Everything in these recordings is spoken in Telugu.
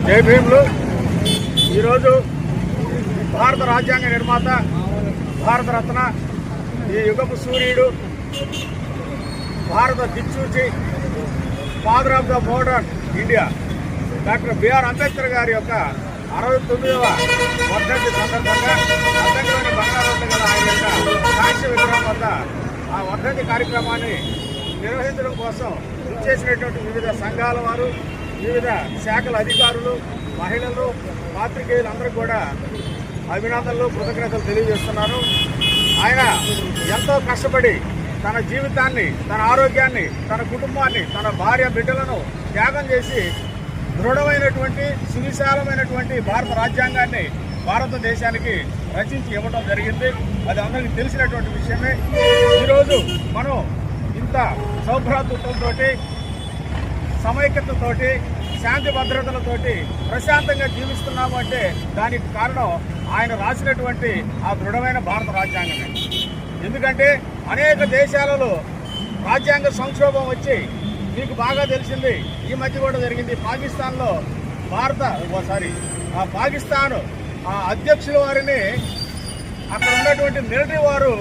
జై భీములు. ఈరోజు భారత రాజ్యాంగ నిర్మాత భారతరత్న ఈ యుగపు సూర్యుడు భారత దిక్సూచి father of the modern India doctor BR Ambedkar గారి యొక్క అరవై తొమ్మిదవ వర్ధంతి సందర్భంగా అద్దెలోని బంగారం గల ఆయన యొక్క సాక్ష్య విగ్రహం వద్ద ఆ వర్ధంతి కార్యక్రమాన్ని నిర్వహించడం కోసం చేసినటువంటి వివిధ సంఘాల వారు వివిధ శాఖల అధికారులు మహిళలు పాత్రికేయులు అందరూ కూడా అభినందనలు కృతజ్ఞతలు తెలియజేస్తున్నారు. ఆయన ఎంతో కష్టపడి తన జీవితాన్ని తన ఆరోగ్యాన్ని తన కుటుంబాన్ని తన భార్య బిడ్డలను త్యాగం చేసి దృఢమైనటువంటి సువిశాలమైనటువంటి భారత రాజ్యాంగాన్ని భారతదేశానికి రచించి ఇవ్వడం జరిగింది. అది అందరికీ తెలిసినటువంటి విషయమే. ఈరోజు మనం ఇంత సౌభ్రాతృత్వంతో సమైక్యతతోటి శాంతి భద్రతలతోటి ప్రశాంతంగా జీవిస్తున్నాము అంటే దానికి కారణం ఆయన రాసినటువంటి ఆ దృఢమైన భారత రాజ్యాంగమే. ఎందుకంటే అనేక దేశాలలో రాజ్యాంగ సంక్షోభం వచ్చి మీకు బాగా తెలిసింది ఈ మధ్య కూడా జరిగింది. పాకిస్తాన్లో భారత సారీ ఆ పాకిస్తాన్ ఆ అధ్యక్షుల వారిని అక్కడ ఉన్నటువంటి మిలిటరీ వారు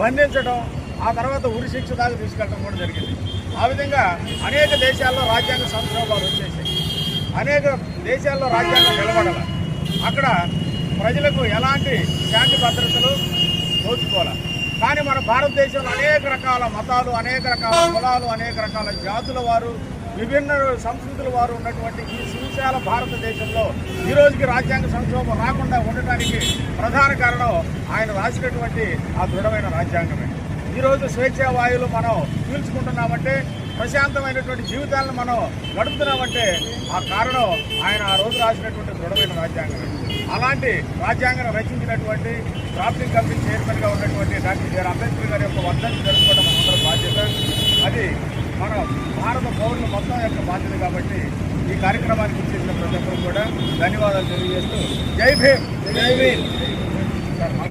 బంధించడం ఆ తర్వాత ఉరి శిక్ష దాకా తీసుకెళ్ళడం కూడా జరిగింది. ఆ విధంగా అనేక దేశాల్లో రాజ్యాంగ సంక్షోభాలు వచ్చేసాయి. అనేక దేశాల్లో రాజ్యాంగం నిలబడాల. అక్కడ ప్రజలకు ఎలాంటి శాంతి భద్రతలు దోచుకోవాలి? కానీ మన భారతదేశంలో అనేక రకాల మతాలు అనేక రకాల కులాలు అనేక రకాల జాతుల వారు విభిన్న సంస్కృతుల వారు ఉన్నటువంటి ఈ సువిశాల భారతదేశంలో ఈ రోజుకి రాజ్యాంగ సంక్షోభం రాకుండా ఉండటానికి ప్రధాన కారణం ఆయన రాసినటువంటి ఆ దృఢమైన రాజ్యాంగమే. ఈరోజు స్వేచ్ఛా వాయువులు మనం పీల్చుకుంటున్నామంటే ప్రశాంతమైనటువంటి జీవితాలను మనం గడుపుతున్నామంటే ఆ కారణం ఆయన ఆ రోజు రాసినటువంటి దృఢమైన రాజ్యాంగమే అలాంటి రాజ్యాంగం రచించినటువంటి డ్రాఫ్టింగ్ కమిటీ చైర్మన్గా ఉన్నటువంటి డాక్టర్ బిఆర్ అంబేద్కర్ గారి యొక్క వర్ధంతి జరుపుకోవడం మనందరం బాధ్యత. అది మన భారత పౌరుల మొత్తం యొక్క బాధ్యత కాబట్టి ఈ కార్యక్రమానికి ఇచ్చేసిన ప్రతి ఒక్కరు కూడా ధన్యవాదాలు తెలియజేస్తూ జై భీమ్! జై భీమ్!